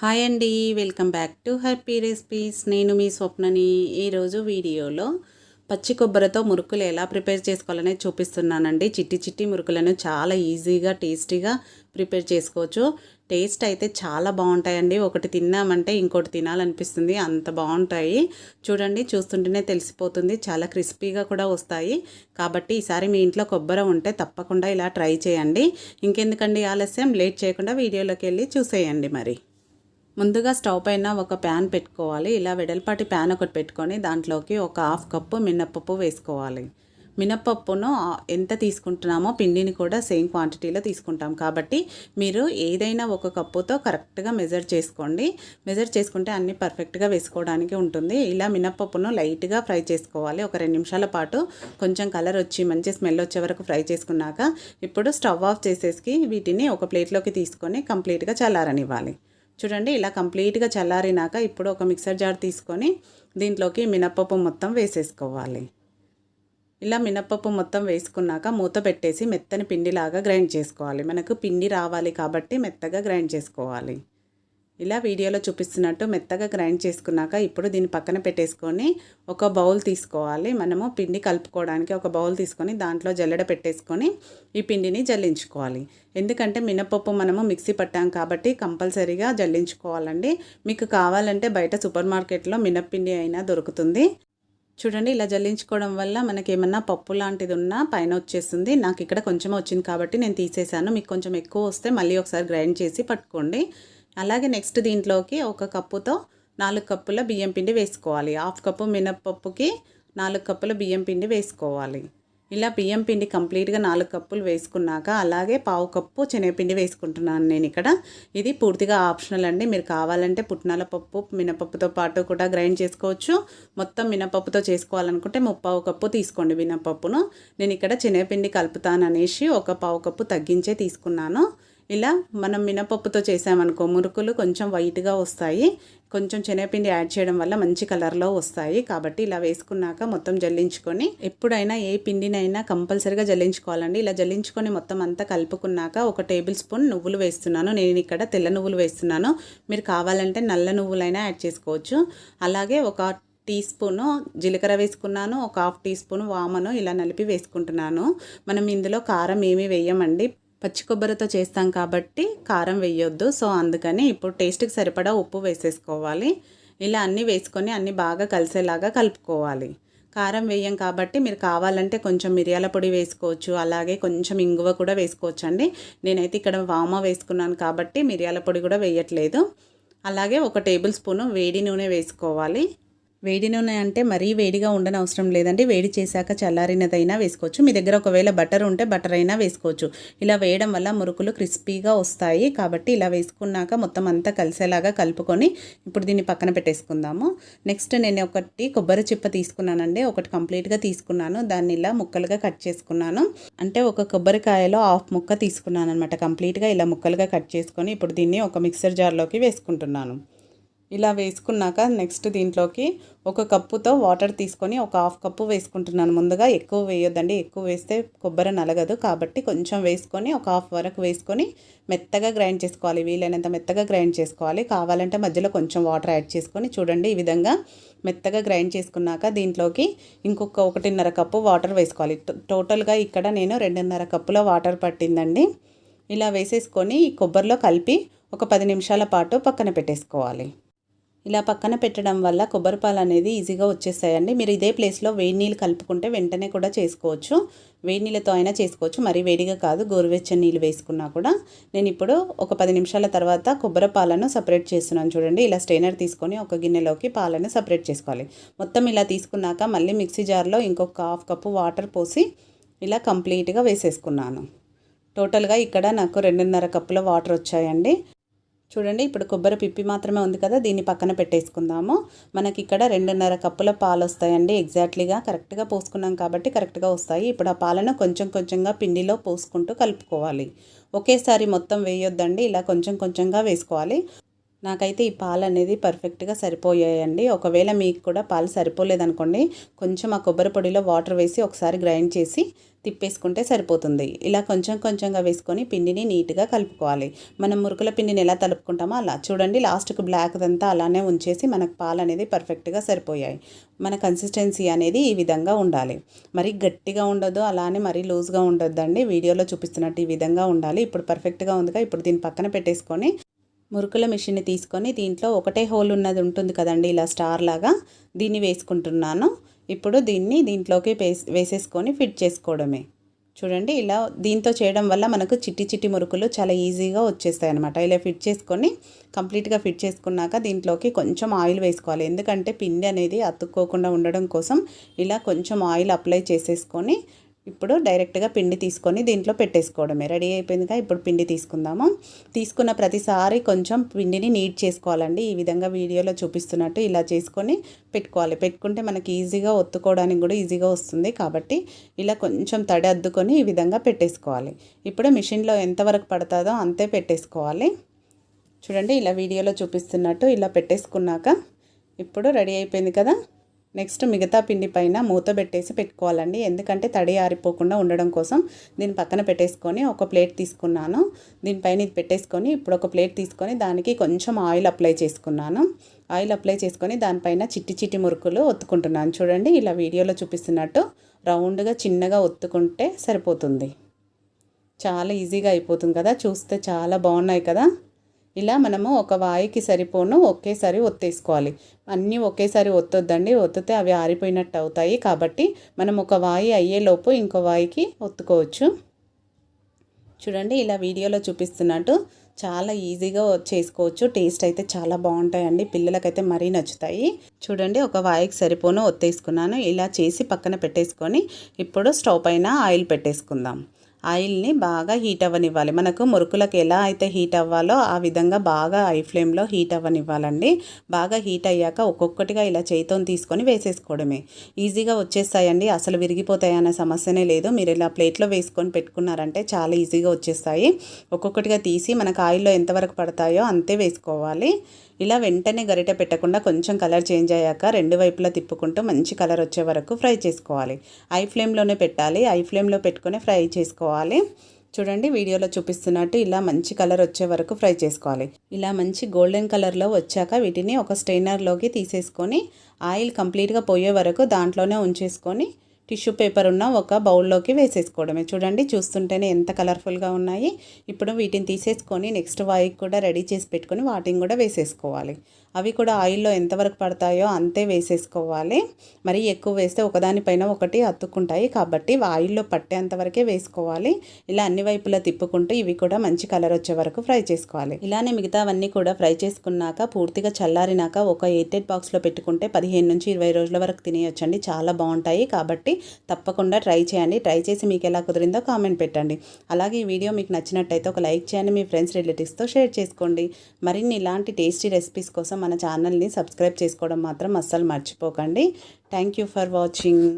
Hi అండి welcome back to Happy Recipes. నేను మీ స్వప్నని ఈరోజు వీడియోలో పచ్చి కొబ్బరితో మురుకులు ఎలా ప్రిపేర్ చేసుకోవాలనే చూపిస్తున్నానండి. చిట్టి చిట్టి మురుకులను చాలా ఈజీగా టేస్టీగా ప్రిపేర్ చేసుకోవచ్చు. టేస్ట్ అయితే చాలా బాగుంటాయండి. ఒకటి తిన్నామంటే ఇంకోటి తినాలనిపిస్తుంది. అంత బాగుంటాయి. చూడండి చూస్తుంటేనే తెలిసిపోతుంది. చాలా క్రిస్పీగా కూడా వస్తాయి. కాబట్టి ఈసారి మీ ఇంట్లో కొబ్బరి ఉంటే తప్పకుండా ఇలా ట్రై చేయండి. ఇంకెందుకండి ఆలస్యం? లేట్ చేయకుండా వీడియోలోకి వెళ్ళి చూసేయండి మరి. ముందుగా స్టవ్ పైన ఒక ప్యాన్ పెట్టుకోవాలి. ఇలా వెడల్పాటి ప్యాన్ ఒకటి పెట్టుకొని దాంట్లోకి ఒక హాఫ్ కప్పు మినప్పప్పు వేసుకోవాలి. మినప్పప్పును ఎంత తీసుకుంటున్నామో పిండిని కూడా సేమ్ క్వాంటిటీలో తీసుకుంటాం. కాబట్టి మీరు ఏదైనా ఒక కప్పుతో కరెక్ట్గా మెజర్ చేసుకోండి. మెజర్ చేసుకుంటే అన్నీ పర్ఫెక్ట్గా వేసుకోవడానికి ఉంటుంది. ఇలా మినప్పప్పును లైట్గా ఫ్రై చేసుకోవాలి. ఒక రెండు నిమిషాల పాటు కొంచెం కలర్ వచ్చి మంచి స్మెల్ వచ్చే వరకు ఫ్రై చేసుకున్నాక ఇప్పుడు స్టవ్ ఆఫ్ చేసేసి వీటిని ఒక ప్లేట్లోకి తీసుకొని కంప్లీట్గా చల్లారనివ్వాలి. చూడండి ఇలా కంప్లీట్గా చల్లారినాక ఇప్పుడు ఒక మిక్సర్ జార్ తీసుకొని దీంట్లోకి మినప్పప్పు మొత్తం వేసేసుకోవాలి. ఇలా మినప్పప్పు మొత్తం వేసుకున్నాక మూత పెట్టేసి మెత్తని పిండిలాగా గ్రైండ్ చేసుకోవాలి. మనకు పిండి రావాలి కాబట్టి మెత్తగా గ్రైండ్ చేసుకోవాలి. ఇలా వీడియోలో చూపిస్తున్నట్టు మెత్తగా గ్రైండ్ చేసుకున్నాక ఇప్పుడు దీన్ని పక్కన పెట్టేసుకొని ఒక బౌల్ తీసుకోవాలి. మనము పిండి కలుపుకోవడానికి ఒక బౌల్ తీసుకొని దాంట్లో జల్లెడ పెట్టేసుకొని ఈ పిండిని జల్లించుకోవాలి. ఎందుకంటే మినపప్పు మనము మిక్సీ పట్టాం కాబట్టి కంపల్సరీగా జల్లించుకోవాలండి. మీకు కావాలంటే బయట సూపర్ మార్కెట్లో మినప్పిండి అయినా దొరుకుతుంది. చూడండి ఇలా జల్లించుకోవడం వల్ల మనకి ఏమన్నా పప్పు లాంటిది ఉన్నా పైన వచ్చేస్తుంది. నాకు ఇక్కడ కొంచెం వచ్చింది కాబట్టి నేను తీసేసాను మీకు కొంచెం ఎక్కువ వస్తే మళ్ళీ ఒకసారి గ్రైండ్ చేసి పట్టుకోండి. అలాగే నెక్స్ట్ దీంట్లోకి ఒక కప్పుతో నాలుగు కప్పుల బియ్యం పిండి వేసుకోవాలి. హాఫ్ కప్పు మినప్పప్పుకి నాలుగు కప్పుల బియ్యం పిండి వేసుకోవాలి. ఇలా బియ్యం పిండి కంప్లీట్గా నాలుగు కప్పులు వేసుకున్నాక అలాగే పావు కప్పు శనగపిండి వేసుకుంటున్నాను నేను ఇక్కడ. ఇది పూర్తిగా ఆప్షనల్ అండి. మీరు కావాలంటే పుట్నాల పప్పు మినపప్పుతో పాటు కూడా గ్రైండ్ చేసుకోవచ్చు. మొత్తం మినపప్పుతో చేసుకోవాలనుకుంటే ముప్పావు కప్పు తీసుకోండి మినపప్పును. నేను ఇక్కడ శనగపిండి కలుపుతాననేసి ఒక పావు కప్పు తగ్గించే తీసుకున్నాను. ఇలా మనం మినపప్పుతో చేసామనుకో మురుకులు కొంచెం వైట్గా వస్తాయి. కొంచెం శనగపిండి యాడ్ చేయడం వల్ల మంచి కలర్లో వస్తాయి. కాబట్టి ఇలా వేసుకున్నాక మొత్తం జల్లించుకొని ఎప్పుడైనా ఏ పిండినైనా కంపల్సరీగా జల్లించుకోవాలండి. ఇలా జల్లించుకొని మొత్తం అంతా కలుపుకున్నాక ఒక టేబుల్ స్పూన్ నువ్వులు వేస్తున్నాను. నేను ఇక్కడ తెల్ల నువ్వులు వేస్తున్నాను. మీరు కావాలంటే నల్ల నువ్వులైనా యాడ్ చేసుకోవచ్చు. అలాగే ఒక టీ స్పూను జీలకర్ర వేసుకున్నాను. ఒక హాఫ్ టీ స్పూన్ వామను ఇలా నలిపి వేసుకుంటున్నాను. మనం ఇందులో కారం ఏమీ వేయమండి. పచ్చి కొబ్బరితో చేస్తాం కాబట్టి కారం వేయొద్దు. సో అందుకని ఇప్పుడు టేస్ట్కి సరిపడా ఉప్పు వేసేసుకోవాలి. ఇలా అన్నీ వేసుకొని అన్నీ బాగా కలిసేలాగా కలుపుకోవాలి. కారం వేయం కాబట్టి మీరు కావాలంటే కొంచెం మిరియాల పొడి వేసుకోవచ్చు. అలాగే కొంచెం ఇంగువ కూడా వేసుకోవచ్చు అండి నేనైతే ఇక్కడ వామ వేసుకున్నాను కాబట్టి మిరియాల పొడి కూడా వేయట్లేదు. అలాగే ఒక టేబుల్ స్పూను వేడి నూనె వేసుకోవాలి. వేడి నూనె అంటే మరీ వేడిగా ఉండని అవసరం లేదండి. వేడి చేశాక చల్లారినదైనా వేసుకోవచ్చు. మీ దగ్గర ఒకవేళ బటర్ ఉంటే బటర్ అయినా వేసుకోవచ్చు. ఇలా వేయడం వల్ల మురుకులు క్రిస్పీగా వస్తాయి కాబట్టి ఇలా వేసుకున్నాక మొత్తం అంతా కలిసేలాగా కలుపుకొని ఇప్పుడు దీన్ని పక్కన పెట్టేసుకుందాము. నెక్స్ట్ నేను ఒకటి కొబ్బరి చిప్ప తీసుకున్నానండి. ఒకటి కంప్లీట్గా తీసుకున్నాను. దాన్ని ఇలా ముక్కలుగా కట్ చేసుకున్నాను. అంటే ఒక కొబ్బరికాయలో హాఫ్ ముక్క తీసుకున్నాను అనమాట కంప్లీట్గా ఇలా ముక్కలుగా కట్ చేసుకొని ఇప్పుడు దీన్ని ఒక మిక్సర్ జార్లోకి వేసుకుంటున్నాను. ఇలా వేసుకున్నాక నెక్స్ట్ దీంట్లోకి ఒక కప్పుతో వాటర్ తీసుకొని ఒక హాఫ్ కప్పు వేసుకుంటున్నాను. ముందుగా ఎక్కువ వేయొద్దండి. ఎక్కువ వేస్తే కొబ్బరి నలగదు. కాబట్టి కొంచెం వేసుకొని ఒక హాఫ్ వరకు వేసుకొని మెత్తగా గ్రైండ్ చేసుకోవాలి. వీలైనంత మెత్తగా గ్రైండ్ చేసుకోవాలి. కావాలంటే మధ్యలో కొంచెం వాటర్ యాడ్ చేసుకొని చూడండి ఈ విధంగా మెత్తగా గ్రైండ్ చేసుకున్నాక దీంట్లోకి ఇంకొక ఒకటిన్నర కప్పు వాటర్ వేసుకోవాలి. టోటల్గా ఇక్కడ నేను రెండున్నర కప్పుల వాటర్ పట్టిందండి. ఇలా వేసేసుకొని కొబ్బరిలో కలిపి ఒక పది నిమిషాల పాటు పక్కన పెట్టేసుకోవాలి. ఇలా పక్కన పెట్టడం వల్ల కొబ్బరిపాలు అనేది ఈజీగా వచ్చేస్తాయండి. మీరు ఇదే ప్లేస్లో వేడి నీళ్ళు కలుపుకుంటే వెంటనే కూడా చేసుకోవచ్చు. వేడి నీళ్ళతో అయినా చేసుకోవచ్చు. మరీ వేడిగా కాదు గోరువెచ్చని నీళ్ళు వేసుకున్నా కూడా. నేను ఇప్పుడు ఒక పది నిమిషాల తర్వాత కొబ్బరి పాలను సపరేట్ చేస్తున్నాను చూడండి. ఇలా స్టెయినర్ తీసుకొని ఒక గిన్నెలోకి పాలను సపరేట్ చేసుకోవాలి. మొత్తం ఇలా తీసుకున్నాక మళ్ళీ మిక్సీ జార్లో ఇంకొక హాఫ్ కప్పు వాటర్ పోసి ఇలా కంప్లీట్గా వేసేసుకున్నాను. టోటల్గా ఇక్కడ నాకు రెండున్నర కప్పుల వాటర్ వచ్చాయండి. చూడండి ఇప్పుడు కొబ్బరి పిప్పి మాత్రమే ఉంది కదా దీన్ని పక్కన పెట్టేసుకుందాము. మనకి ఇక్కడ రెండున్నర కప్పుల పాలు వస్తాయండి ఎగ్జాక్ట్లీగా కరెక్ట్గా పోసుకున్నాం కాబట్టి కరెక్ట్గా వస్తాయి. ఇప్పుడు ఆ పాలను కొంచెం కొంచెంగా పిండిలో పోసుకుంటూ కలుపుకోవాలి. ఒకేసారి మొత్తం వేయొద్దండి ఇలా కొంచెం కొంచెంగా వేసుకోవాలి. నాకైతే ఈ పాలు అనేది పర్ఫెక్ట్గా సరిపోయాయండి. ఒకవేళ మీకు కూడా పాలు సరిపోలేదనుకోండి కొంచెం ఆ కొబ్బరి పొడిలో వాటర్ వేసి ఒకసారి గ్రైండ్ చేసి తిప్పేసుకుంటే సరిపోతుంది. ఇలా కొంచెం కొంచెంగా వేసుకొని పిండిని నీట్గా కలుపుకోవాలి. మనం మురుకుల పిండిని ఎలా తలుపుకుంటామో అలా. చూడండి లాస్ట్కి బ్లాక్ అంతా అలానే ఉంచేసి మనకు పాలు అనేది పర్ఫెక్ట్గా సరిపోయాయి. మన కన్సిస్టెన్సీ అనేది ఈ విధంగా ఉండాలి. మరి గట్టిగా ఉండదు అలానే మరీ లూజ్గా ఉండొద్దండి. వీడియోలో చూపిస్తున్నట్టు ఈ విధంగా ఉండాలి. ఇప్పుడు పర్ఫెక్ట్గా ఉందిగా ఇప్పుడు దీన్ని పక్కన పెట్టేసుకొని మురుకుల మిషన్ని తీసుకొని దీంట్లో ఒకటే హోల్ ఉన్నది ఉంటుంది కదండి ఇలా స్టార్ లాగా. దీన్ని వేసుకుంటున్నాను. ఇప్పుడు దీన్ని దీంట్లోకి వేసేసుకొని ఫిట్ చేసుకోవడమే. చూడండి ఇలా దీంతో చేయడం వల్ల మనకు చిట్టి చిట్టి మురుకులు చాలా ఈజీగా వచ్చేస్తాయి అనమాట ఇలా ఫిట్ చేసుకొని కంప్లీట్గా ఫిట్ చేసుకున్నాక దీంట్లోకి కొంచెం ఆయిల్ వేసుకోవాలి. ఎందుకంటే పిండి అనేది అతుక్కోకుండా ఉండడం కోసం ఇలా కొంచెం ఆయిల్ అప్లై చేసేసుకొని ఇప్పుడు డైరెక్ట్గా పిండి తీసుకొని దీంట్లో పెట్టేసుకోవడమే. రెడీ అయిపోయిందిగా ఇప్పుడు పిండి తీసుకుందాము. తీసుకున్న ప్రతిసారి కొంచెం పిండిని నీట్ చేసుకోవాలండి. ఈ విధంగా వీడియోలో చూపిస్తున్నట్టు ఇలా చేసుకొని పెట్టుకోవాలి. పెట్టుకుంటే మనకి ఈజీగా ఒత్తుకోవడానికి కూడా ఈజీగా వస్తుంది. కాబట్టి ఇలా కొంచెం తడి అద్దుకొని ఈ విధంగా పెట్టేసుకోవాలి. ఇప్పుడు మిషన్లో ఎంతవరకు పడుతుందో అంతే పెట్టేసుకోవాలి. చూడండి ఇలా వీడియోలో చూపిస్తున్నట్టు ఇలా పెట్టేసుకున్నాక ఇప్పుడు రెడీ అయిపోయింది కదా. నెక్స్ట్ మిగతా పిండి పైన మూత పెట్టేసి పెట్టుకోవాలండి. ఎందుకంటే తడి ఆరిపోకుండా ఉండడం కోసం దీన్ని పక్కన పెట్టేసుకొని ఒక ప్లేట్ తీసుకున్నాను. దీనిపైన ఇది పెట్టేసుకొని ఇప్పుడు ఒక ప్లేట్ తీసుకొని దానికి కొంచెం ఆయిల్ అప్లై చేసుకున్నాను. ఆయిల్ అప్లై చేసుకొని దానిపైన చిట్టి చిట్టి మురుకులు ఒత్తుకుంటున్నాను. చూడండి ఇలా వీడియోలో చూపిస్తున్నట్టు రౌండ్గా చిన్నగా ఒత్తుకుంటే సరిపోతుంది. చాలా ఈజీగా అయిపోతుంది కదా. చూస్తే చాలా బాగున్నాయి కదా. ఇలా మనము ఒక వాయికి సరిపోను ఒకేసారి ఒత్తేసుకోవాలి. అన్నీ ఒకేసారి ఒత్తొద్దండి. ఒత్తితే అవి ఆరిపోయినట్టు అవుతాయి కాబట్టి మనం ఒక వాయి అయ్యేలోపు ఇంకో వాయికి ఒత్తుకోవచ్చు. చూడండి ఇలా వీడియోలో చూపిస్తున్నట్టు చాలా ఈజీగా చేసుకోవచ్చు. టేస్ట్ అయితే చాలా బాగుంటాయండి. పిల్లలకైతే మరీ నచ్చుతాయి. చూడండి ఒక వాయికి సరిపోను ఒత్తేసుకున్నాను. ఇలా చేసి పక్కన పెట్టేసుకొని ఇప్పుడు స్టవ్ పైన ఆయిల్ పెట్టేసుకుందాం. ఆయిల్ని బాగా హీట్ అవ్వనివ్వాలి. మనకు మురుకులకు ఎలా అయితే హీట్ అవ్వాలో ఆ విధంగా బాగా ఐ ఫ్లేమ్లో హీట్ అవ్వనివ్వాలండి. బాగా హీట్ అయ్యాక ఒక్కొక్కటిగా ఇలా చేతితో తీసుకొని వేసేసుకోవడమే. ఈజీగా వచ్చేస్తాయండి. అసలు విరిగిపోతాయి అనే సమస్యనే లేదు. మీరు ఇలా ప్లేట్లో వేసుకొని పెట్టుకున్నారంటే చాలా ఈజీగా వచ్చేస్తాయి. ఒక్కొక్కటిగా తీసి మనకు ఆయిల్లో ఎంతవరకు పడతాయో అంతే వేసుకోవాలి. ఇలా వెంటనే గరిటె పెట్టకుండా కొంచెం కలర్ చేంజ్ అయ్యాక రెండు వైపులా తిప్పుకుంటూ మంచి కలర్ వచ్చే వరకు ఫ్రై చేసుకోవాలి. ఐ ఫ్లేమ్లోనే పెట్టాలి. ఐ ఫ్లేమ్లో పెట్టుకొని ఫ్రై చేసుకోవాలి. చూడండి వీడియోలో చూపిస్తున్నట్టు ఇలా మంచి కలర్ వచ్చే వరకు ఫ్రై చేసుకోవాలి. ఇలా మంచి గోల్డెన్ కలర్లో వచ్చాక వీటిని ఒక స్టెయినర్లోకి తీసేసుకొని ఆయిల్ కంప్లీట్గా పోయే వరకు దాంట్లోనే ఉంచేసుకొని టిష్యూ పేపర్ ఉన్న ఒక బౌల్లోకి వేసేసుకోవడమే. చూడండి చూస్తుంటేనే ఎంత కలర్ఫుల్గా ఉన్నాయి. ఇప్పుడు వీటిని తీసేసుకొని నెక్స్ట్ వాయికి కూడా రెడీ చేసి పెట్టుకొని వాటిని కూడా వేసేసుకోవాలి. అవి కూడా ఆయిల్లో ఎంతవరకు పడతాయో అంతే వేసేసుకోవాలి. మరి ఎక్కువ వేస్తే ఒకదానిపైన ఒకటి అతుక్కుంటాయి. కాబట్టి ఆయిల్లో పట్టేంతవరకే వేసుకోవాలి. ఇలా అన్ని వైపులా తిప్పుకుంటూ ఇవి కూడా మంచి కలర్ వచ్చే వరకు ఫ్రై చేసుకోవాలి. ఇలానే మిగతావన్నీ కూడా ఫ్రై చేసుకున్నాక పూర్తిగా చల్లారినాక ఒక ఎయిటెడ్ బాక్స్లో పెట్టుకుంటే పదిహేను నుంచి ఇరవై రోజుల వరకు తినేయొచ్చండి. చాలా బాగుంటాయి. కాబట్టి తప్పకుండా ట్రై చేయండి. ట్రై చేసి మీకు ఎలా కుదిరిందో కామెంట్ పెట్టండి. అలాగే ఈ వీడియో మీకు నచ్చినట్టయితే ఒక లైక్ చేయండి. మీ ఫ్రెండ్స్ రిలేటివ్స్తో షేర్ చేసుకోండి. మరిన్ని ఇలాంటి టేస్టీ రెసిపీస్ కోసం మన ఛానల్ని సబ్స్క్రైబ్ చేసుకోవడం మాత్రం అస్సలు మర్చిపోకండి. Thank you for watching